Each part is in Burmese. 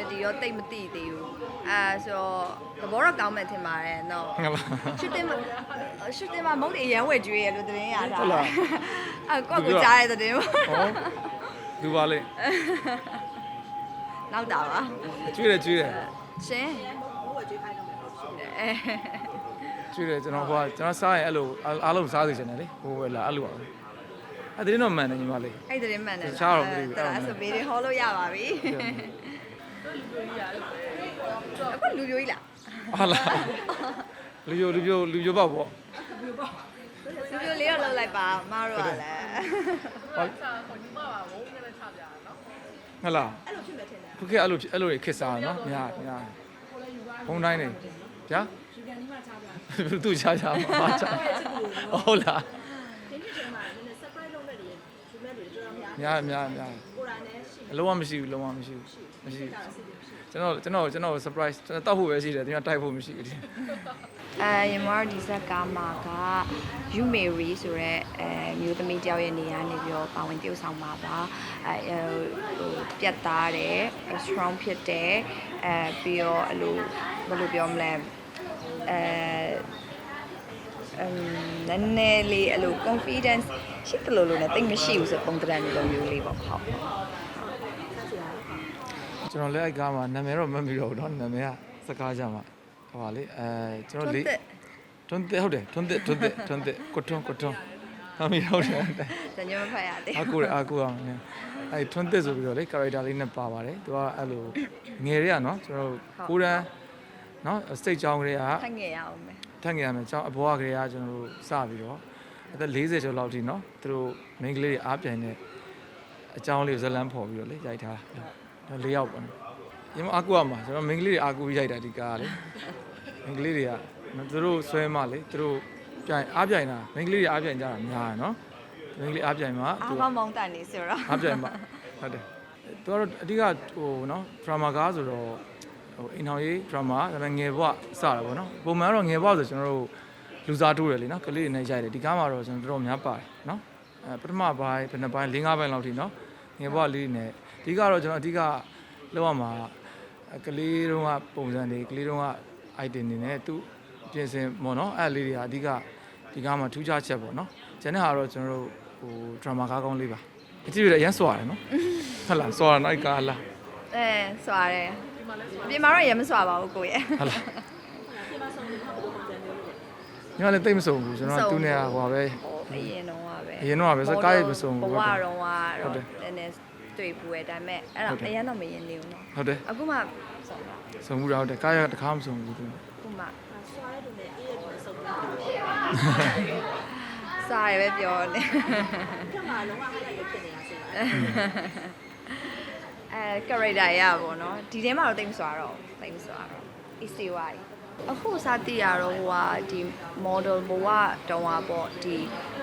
personality ရောတိတ်မသိသေးဘူးအဲဆိုတော့သဘောတော့ကောင်းမှထင်ပါတယ်နော်ဟုတ်လားရှစ်တင်မရှစ်တင်မမုတ်တွေအရန်ဝယ်ကျွေးရလို့သတင်းရတာဟုတ်လားအဲကိုယ့်ကိုကြားရတဲ့သတင်းပေါ့ဟောလူပါလေနောက်တာပါကျွေးတယ်ကျွေးတယ်ရှင်အဲကျွေးတယ်ကျွန်တော်ဟိုကကျွန်တော်စားရင်အဲ့လိုအားလုံးစားစီချင်တယ်လေဟိုပဲလားအဲ့လိုပါပဲအဲ့ဒီတော့မှန်တယ်ညီမလေးအဲ့သတင်းမှန်တယ်တခြားတော့မသိဘူးအဲ့ဒါဆိုဘေးတွေဟောလို့ရပါပြီ အခုလူပြိုကြီးလားဟာလားလူပြိုလူပြိုလူပြိုပေါ့ပေါ့လူပြိုလေးတော့လောက်လိုက်ပါမတို့ကလည်းဟလာအဲ့လိုဖြစ်မယ်ထင်တယ်ခုခေတ်အဲ့လိုဖြစ်အဲ့လိုတွေခစ်စားနော်များများဘုံတိုင်းနေဗျာယူကန်ဒီမှာချားပြသူချားချားမှာချားဟုတ်လားများများများ အလုံးဝမရှိဘူးလုံးဝမရှိဘူးမရှိဘူးကျွန်တော်ကျွန်တော်ကျွန်တော် surprise ကျွန်တော်တောက်ဖို့ပဲရှိတယ်ဒီမှာတိုက်ဖို့မရှိဘူးဒီအဲရမတို့ဒီဇက်ကားမှာကယူမေရီဆိုရဲအဲမျိုးသမီးတယောက်ရဲ့နေရာနေပြီးတော့ပါဝင်ပြုဆောင်ပါပါအဲဟိုပြတ်သားတယ် strong ဖြစ်တယ်အဲပြီးတော့အလိုဘယ်လိုပြောမလဲအဲအမ်နည်းနည်းလေးအလို confidence ရှိတယ်လို့လို့လည်းတိတ်မရှိဘူးဆိုပုံတရံမျိုးမျိုးလေးပေါ့ဟုတ် ကျွန်တော်လည်းအဲ့ကားမှာနာမည်တော့မမှီတော့ဘူးเนาะနာမည်ကစကားကြမှာဟိုပါလေအဲကျွန်တော်လေးထွန်းတဲ့ဟုတ်တယ်ထွန်းတဲ့ထွန်းတဲ့ထွန်းတဲ့ကိုထွန်းကိုထွန်းမမှီတော့တယ် ဇညမဖတ်ရတယ် အကူရအကူအောင်နည်းအဲ့ထွန်းသစ်ဆိုပြီးတော့လေ character လေးနဲ့ပါပါတယ်သူကအဲ့လိုငယ်တွေကနော်ကျွန်တော်ကိုရန်နော် state ကြောင်းကလေးက ထိုင်ငယ်ရအောင်မယ် ထက်ငယ်ရမယ်ကျောင်းအဘောကလေးကကျွန်တော်တို့စပြီးတော့အသက်40ကျော်လောက်ထိနော်သူတို့ main ကလေးတွေအားပြိုင်တဲ့အကြောင်းလေးကိုဇလန်းဖော်ပြီးတော့လေရိုက်ထားတာ ၄ယောက်ပေါ့နော်ညီမအကူရမှာကျွန်တော် main ကလေးတွေအားကူပြီးရိုက်တာဒီကားကလေ main ကလေးတွေကနော်သူတို့ဆွဲမှလေသူတို့ပြိုင်အားပြိုင်တာ main ကလေးတွေအားပြိုင်ကြတာများတယ်နော် main ကလေးအားပြိုင်မှာအားသူကကောင်းမောင်းတန်နေဆိုတော့အားပြိုင်မှာဟုတ်တယ်သူကတော့အဓိကဟိုနော် drama ကားဆိုတော့ဟိုအင်ထောင်ရေး drama ဒါပေမဲ့ငယ်ဘဝစတာပေါ့နော်ပုံမှန်ကတော့ငယ်ဘဝဆိုကျွန်တော်တို့လူစားတိုးတယ်လीနော်ကလေးတွေနဲ့ရိုက်တယ်ဒီကားမှာတော့ကျွန်တော်တော်တော်များပါတယ်နော်အဲပထမပိုင်းဘယ်နှစ်ပိုင်း၄၅ပိုင်းလောက်ထိနော် ငယ်ဘဝလေးတွေနဲ့အဓိကတော့ကျွန်တော်အဓိကလောက်ရမှာကလေးတုန်းကပုံစံတွေကလေးတုန်းက item တွေနဲ့သူပြင်ဆင်ပေါ့နော်အဲ့လေးတွေကအဓိကဒီကားမှာထူးခြားချက်ပေါ့နော်ကျန်တဲ့ဟာတော့ကျွန်တော်တို့ဟို drama ကားကောင်းလေးပါအကြည့်ရအရင်စွာတယ်နော်ဟုတ်လားစွာတယ်နော်အဲ့ကားလားအဲစွာတယ်ပြင်မာတော့ရမစွာပါဘူးကိုရဲ့ဟုတ်လား ညီမလည်းတိတ်မစုံဘူးကျွန်တော်ကသူ့နဲ့ဟိုပါပဲအရင်တော့ပါပဲအရင်တော့ကပဲစကားရေးမစုံဘူးဘဟုတ်ဝတယ်တော့ဟုကတော့တ်တယ်နည်းနည်းတွေ့ဘူးရဲ့ဒါပေမဲ့အဲ့ဟုတော့တ်တယ်အရင်တော့မရင်နေဘူးနော်ဟုတ်တယ်အခုမှစွာတာစုံမှုတော့ဟုတ်တယ်ကားရတခါမစုံဘူးသူအခုမှစွာရပဲပြောနေအဲ character ရပါဘောနော်ဒီထဲမှာတော့တိတ်မစွာတော့တိတ်မစွာတော့ easy way အခုစတည်ရတော့ဟိုဟာဒီ model ဘဝတုံးอ่ะပေါ့ဒီ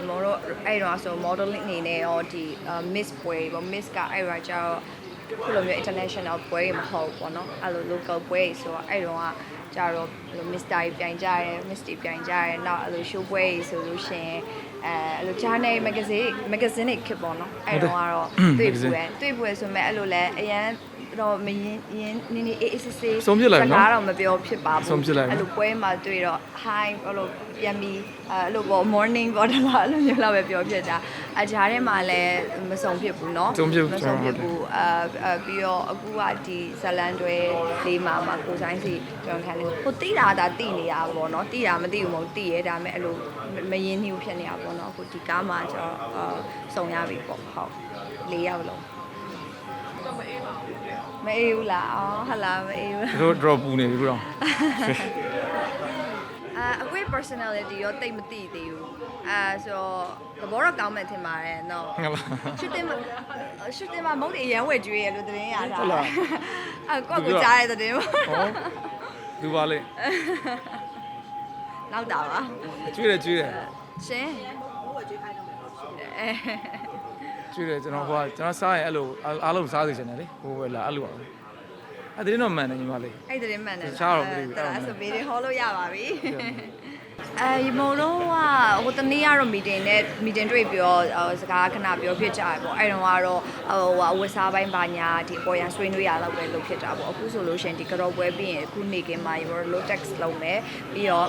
မော်တော့အဲ့တော့ဆို modeling အနေနဲ့ရောဒီ miss ပွဲပေါ့ miss ကအဲ့တော့ကျတော့ခုလိုမျိုး international ပွဲမဟုတ်ပေါ့နော်အဲ့လို local ပွဲဆိုတော့အဲ့တော့ကကျတော့အဲ့လို Mr. ပြိုင်ကြရဲ Miss တွေပြိုင်ကြရဲနောက်အဲ့လို show ပွဲကြီးဆိုလို့ရှိရင်အဲအဲ့လို journal magazine magazine တွေခစ်ပေါ့နော်အဲ့တော့ကတော့တွေ့ပွဲတွေ့ပွဲဆိုမဲ့အဲ့လိုလဲအရန် တော့မရင်ရင်နင်းနေအေးအေးဆေးဆေး ဆုံးဖြစ်လိုက်နော် စကားတော့မပြောဖြစ်ပါဘူး ဆုံးဖြစ်လိုက်နော် အဲ့လိုပွဲမှာတွေ့တော့ hi အဲ့လိုပြန်ပြီးအဲ့လိုပေါ့ morning ပေါ့တလားအဲ့လိုမျိုးလောက်ပဲပြောဖြစ်တာအကြားထဲမှာလည်းမစုံဖြစ်ဘူးเนาะ စုံဖြစ်ဘူး မစုံဖြစ်ဘူးအာအာပြီးတော့အခုကဒီဇလန်တွဲလေးမှာမှာကိုဆိုင်စီကျွန်တော်ခံနေဟိုတိတာဒါတိနေရပါဘောเนาะတိတာမတိဘူးမဟုတ်တိရဲဒါပေမဲ့အဲ့လိုမရင်းနှီးဘူးဖြစ်နေတာပေါ့เนาะအခုဒီကားမှာကျတော့အာစုံရပြီပေါ့ဟုတ်လေးယောက်လုံး မအေးဘူးလားအော်ဟလာမအေးဘူးတို့ drop ပူနေပြီဘုရားအာအကွေ personality ရောတိတ်မသိသေးဘူးအာဆိုတော့သဘောတော့ကောင်းမှထင်ပါတယ်နော်ဟုတ်လားရှစ်တင်မရှစ်တင်မမုတ်တွေအရန်ဝယ်ကျွေးရလို့သတင်းရတာဟုတ်လားအဲကိုယ့်ကိုကြားရတဲ့သတင်းပေါ့ဟောလူပါလေနောက်တာပါကျွေးတယ်ကျွေးတယ်ရှင်အဲကျွေးတယ် ကျွန်တော်ဟိုကကျွန်တော်စားရင်အဲ့လိုအားလုံးစားစီချင်တယ်လေဟိုပဲလားအဲ့လိုပါပဲအဲ့ဒီတော့မှန်တယ်ညီမလေးအဲ့သတင်းမှန်တယ်တခြားတော့မသိဘူးအဲ့ဒါဆိုဘေးတွေဟောလို့ရပါပြီ အဲမော်တော့ကဟိုတနေ့ကတော့ meeting နဲ့ meeting တွေ့ပြီးတော့ဟိုစကားခဏပြောဖြစ်ကြတယ်ပေါ့အဲ့တော့ကတော့ဟိုဟိုအဝတ်စားပိုင်းဘာညာဒီပေါ်ရန်ဆွေးနွေးရတော့ပဲလုပ်ဖြစ်တာပေါ့အခုဆိုလို့ရှရင်ဒီကတော့ပွဲပြီးရင်အခုနေကင်းမှာရော low text လုပ်မယ်ပြီးတော့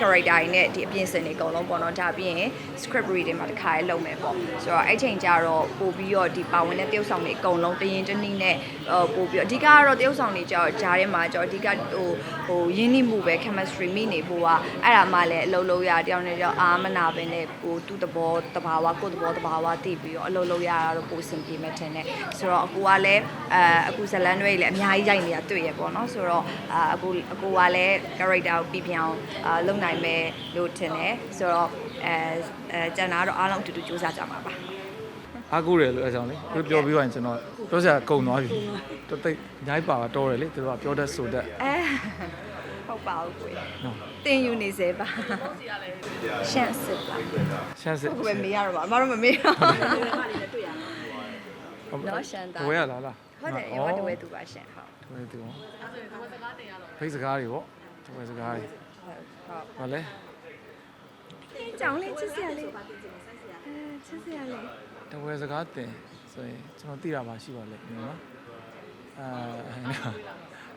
character တွေနဲ့ဒီအပြင်စင်တွေအကုန်လုံးပေါ့နော်ဒါပြီးရင် script reading မှာတစ်ခါလေးလုပ်မယ်ပေါ့ဆိုတော့အဲ့ချိန်ကျတော့ပို့ပြီးတော့ဒီပါဝင်တဲ့တရုပ်ဆောင်တွေအကုန်လုံးတရင်တနည်းနဲ့ဟိုပို့ပြီးတော့အဓိကကတော့တရုပ်ဆောင်တွေကျတော့ဂျားထဲမှာကျတော့အဓိကဟိုဟိုရင်းနှီးမှုပဲ chemistry မိနေဖို့ကအဲ့ဒါမှလည်းအလုပ်လုပ်ရတယောက်နဲ့တယောက်အားမနာပဲနဲ့ဟိုသူ့သဘောတဘာဝကိုယ့်သဘောတဘာဝသိပြီးတော့အလုပ်လုပ်ရတာတော့ပိုအဆင်ပြေမယ်ထင်တယ်ဆိုတော့အကူကလည်းအဲအခုဇလန်တွေလည်းအများကြီးရိုက်နေတာတွေ့ရပေါ့နော်ဆိုတော့အာအကူအကူကလည်း character ကိုပြပြအောင်အာလုပ်နိုင်မယ်လို့ထင်တယ်ဆိုတော့အဲအဲကျန်တာကတော့အားလုံးအတူတူစူးစမ်းကြမှာပါအားကိုးတယ်လို့အဲကြောင့်လေသူပြောပြီးသွားရင်ကျွန်တော်ပြောစရာကုန်သွားပြီတော်တိတ်အများကြီးပါပါတော်တယ်လေသူကပြောတတ်ဆိုတတ်အဲဟုတ် ပါဘူးကိုယ်နော်တင်ယူနေစေပါရှန့်စစ်ပါရှမ်းစစ်ကိုယ်ပဲမေးရတော့ပါအမတို့မမေးတော့နော်ရှန့်တာတဝဲရလားလားဟုတ်တယ်ရောတဝဲသူပါရှန့်ဟုတ်တဝဲသူရောဖိတ်စကားတွေပေါ့တဝဲစကားတွေဟုတ်ဟောလေတင်းကြောင်လေးချစ်စရာလေးအဲချစ်စရာလေးတဝဲစကားတင်ဆိုရင်ကျွန်တော်သိတာပါရှိပါလေနော်အာ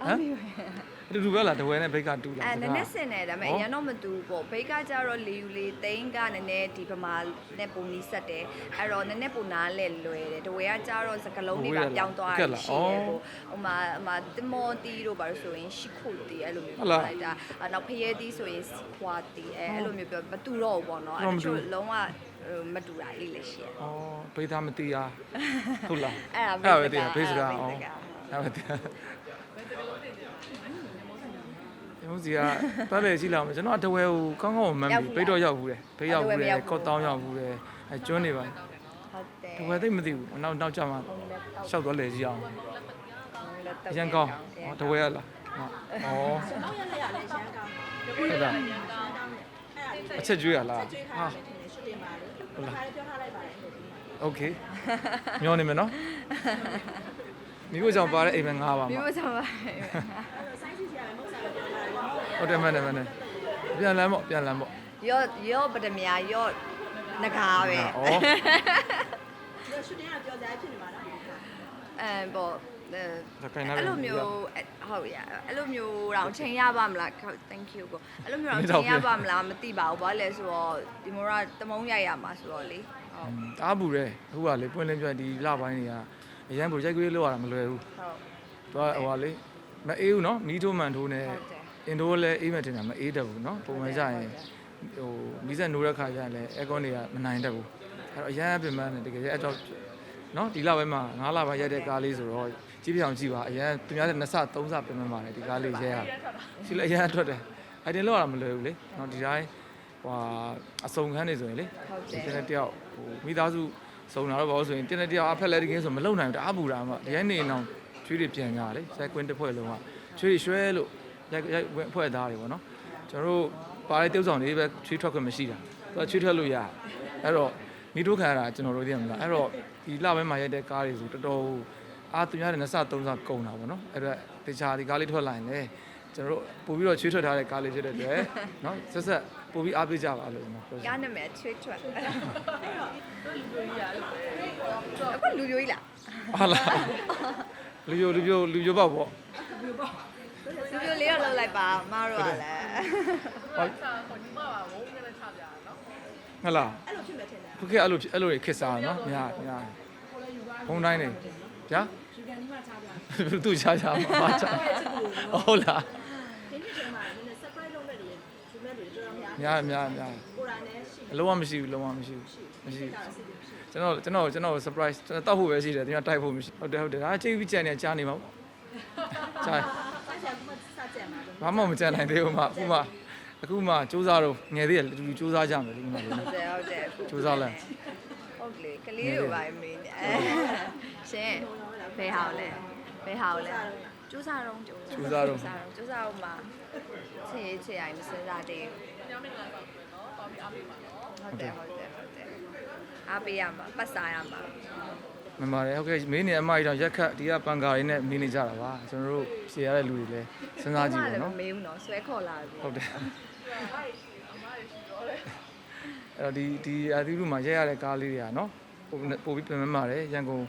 ဟမ် အတူတူပဲလားတဝဲနဲ့ဘိတ်ကတူလားအဲစနကားည်းနည်းစင်တယ်ဒါပေမဲ့အရင်တော့မတူဘူးပေါ့ဘိတ်ကကြတော့လေယူလေးတိန်းကနည်းနည်းဒီဗမာနဲ့ပုံနီးဆက်တယ်အဲ့တော့နည်းနည်းပုံနာလဲလွယ်တယ်တဝဲကကြတော့စကလုံးတွေပါပြောင်းသွားတယ်ရှိတယ်ဟိုဟိုမှာဟိုမှာတမောတီတို့ပါလို့ဆိုရင်ရှိခုတီအဲ့လိုမျိုးပြောလိုက်တာအဲ့နောက်ဖရဲတီဆိုရင်ခွာတီအဲ့အဲ့လိုမျိုးပြောမတူတော့ဘူးပေါ့နော်အဲ့ချို့လုံးဝမတူတာလေးလည်းရှိတယ်อ๋อဘိတ်သားမသိအားဟုတ်လားအဲ့ဒါပဲသိတာဘိဘိတ်တ်စစကားကားအောင်ဘိတ်စ ကား အဲ့ပဲသိတာရုံးစီကတော်တယ်ရှိလောက်မယ်ကျွန်တော်တဝဲကိုကောင်းကောင်းမှန်းပြီးဘိတ်တော့ရောက်ဘူးတယ်ဘိတ်ရောက်ဘူးတယ်ကော့တောင်းရောက်ဘူးတယ်အဲကျွန်းနေပါ ဟုတ်တယ် တဝဲသိမသိဘူးနောက်နောက်ကြမှာရှောက်သွားလေကြီးအောင်အရင်ကောင်းဟောတဝဲရလားဟောဟုတ်လားအချက်ကျွေးရလားဟာဟုတ်လားโอเคညောနေမယ်နော်မိဖို့ကြောင့်ပါတဲ့အိမ်မငါးပါ ပြီး မှာ တော့ကျွန်မ ဟုတ်တယ်မှန်တယ်မှန်တယ်ပြန်လမ်းပေါ့ပြန်လမ်းပေါ့ရော့ရော့ပဒမြာရော့ငကားပဲဩအဲပေါ့အဲဒါခိုင်နာအဲ့လိုမျိုးအဲ့ဟုတ်ရအဲ့လိုမျိုးတော့ချိန်ရပါမလားဟုတ် thank you ကိုအဲ့လိုမျိုးတော့ချိန်ရပါမလားမသိပါဘူးဘာလဲဆိုတော့ဒီမိုရာတမုံရိုက်ရမှာဆိုတော့လေဟုတ်တားဘူးတယ်အခုကလေပွင့်လင်းပြဒီလပိုင်းတွေကအရန်ပရိုဂျက်ကြီးလောက်ရတာမလွယ်ဘူးဟုတ်သူကဟိုကလေမအေးဘူးနော်မီးထိုးမှန်ထိုးနေဟုတ်တယ် အင်ဒိုလည်းအေးမှတင်တာမအေးတတ်ဘူးနော်ပုံမှန်ကြရင်ဟိုမီးစက်နိုးတဲ့ခါကျရင်လည်းအဲကွန်တွေကမနိုင်တတ်ဘူးအဲ့တော့အရန်ပြင်ပန်းတယ်တကယ်ကြီးအဲ့တော့နော်ဒီလပိုင်းမှာ9လပိုင်းရက်တဲ့ကားလေးဆိုတော့ကြည့်ပြအောင်ကြည့်ပါအရန်သူများတဲ့2ဆ3ဆပြင်ပန်းပါတယ်ဒီကားလေးရဲရရှိလဲအရန်ထွက်တယ်အိုင်တင်လောက်ရတာမလွယ်ဘူးလေနော်ဒီတိုင်းဟွာအစုံခန်းနေဆိုရင်လေဟုတ်တဒီယ်တဲ့တယောက်ဟိုမိသားစုစုံလာတော့ဘာလို့ဆိုရင်တင်းတဲ့တယောက်အဖက်လက်တကင်းဆိုမလုံနိုင်ဘူးတအားပူတာမှဒီတိုင်းနေအောင်ချွေးတွေပြန်ကြလေဆိုင်ကွင်းတစ်ဖွဲ့လုံးကချွေးရွှဲလို့ ရိုက်ရိုက်ဝင်ဖွဲ့သားတွေပေါ့နော်ကျွန်တော်တို့ပါတဲ့တုပ်ဆောင်တွေပဲချွေးထွက်ခွင့်မရှိတာသူကချွေးထွက်လို့ရအဲ့တော့မိတို့ခံရတာကျွန်တော်တို့သိရမလားအဲ့တော့ဒီလပိုင်းမှာရိုက်တဲ့ကားတွေဆိုတော်တော်အားသူများတဲ့နှစ်ဆသုံးဆကုန်တာပေါ့နော်အဲ့တော့တခြားဒီကားလေးထွက်လာရင်လေကျွန်တော်တို့ပို့ပြီးတော့ချွေးထွက်ထားတဲ့ကားလေးဖြစ်တဲ့အတွက်နော်ဆက်ဆက်ပို့ပြီးအားပေးကြပါလို့ကျွန်တော်ပြောချင်ကားနာမည်ချွေးထွက်အခုလူမျိုးကြီးလားဟာလားလူပြိုလူပြိုလူပြိုပေါက်ပေါ့ လူမျိုးလေးတော့လောက်လိုက်ပါမတို့ကလည်းဟုတ်ဟလာအဲ့လိုဖြစ်မယ်ထင်တယ်ခုခေတ်အဲ့လိုဖြစ်အဲ့လိုတွေခစ်စားနော်ညာညာဘုံတိုင်းနေဗျာယူကန်ဒီမှာချာပြသူချာချာမှာချာဟုတ်လားညာညာညာအလုံးဝမရှိဘူးလုံးဝမရှိဘူးမရှိဘူးကျွန်တော်ကျွန်တော်ကျွန်တော် surprise ကျွန်တော်တောက်ဖို့ပဲရှိတယ်ဒီမှာတိုက်ဖို့မရှိဟုတ်တယ်ဟုတ်တယ်ဒါချိန်ပြီးကြံနေကြားနေမှာပေါ့ကြား ဘာမှမကြံနိုင်သေးဘူးမအခုမှအခုမှစူးစမ်းတော့ငယ်သေးတယ်လူစူးစမ်းကြမယ်ဒီမှာလေဟုတ်တယ်ဟုတ်တယ်စူးစမ်းလိုက်ဟုတ်လေကလေးတို့ပါမင်းအဲရှင်ဘယ်ဟာလဲဘယ်ဟာလဲကျူးစားတော့ကျူးစားတော့ကျူးစားတော့မှာချေချေအိုင်မစင်စားသေးဟုတ်တယ်ဟုတ်တယ်ဟုတ်တယ်အားပေးရမှာပတ်စားရမှာ မှန်ပါတယ်ဟုတ်ကဲ့မင်းနေအမကြီးတော့ရက်ခတ်ဒီကပန်ကာရင်းနဲ့မင်းနေကြတာပါကျွန်တော်တို့ရှေ့ရတဲ့လူတွေလည်းစဉ်းစားကြည့်ပါလည်းမနော်မေးဘူးနော်ဆွဲခေါ်လာပြီဟုတ်တယ်အဲ့တော့ဒီဒီအသီးလူမှာရက်ရတဲ့ကားလေးတွေကနော်ပိုပိုပြီးပြင်မပါတယ်ရန်ကုန်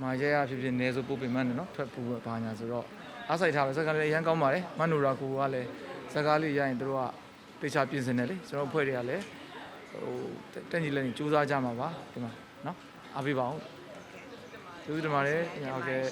မှာရက်ရဖြစ်ဖြစ်နေဆိုပိုပြင်မတယ်နော်ထွက်ပူပါညာဆိုတော့အားဆိုင်ထားပဲစကားလေးအရန်ကောင်းပါတယ်မနူရာကိုကလည်းစကားလေးရရင်တို့ကတေချာပြင်ဆင်တယ်လေကျွန်တော်အဖွဲ့တွေကလည်းဟိုတက်ညီလည်းစူးစမ်းကြမှာပါဒီမှာနော်အားပေးပါအောင် ကျေးဇူးတင်ပါတယ်ဟုတ်ကဲ့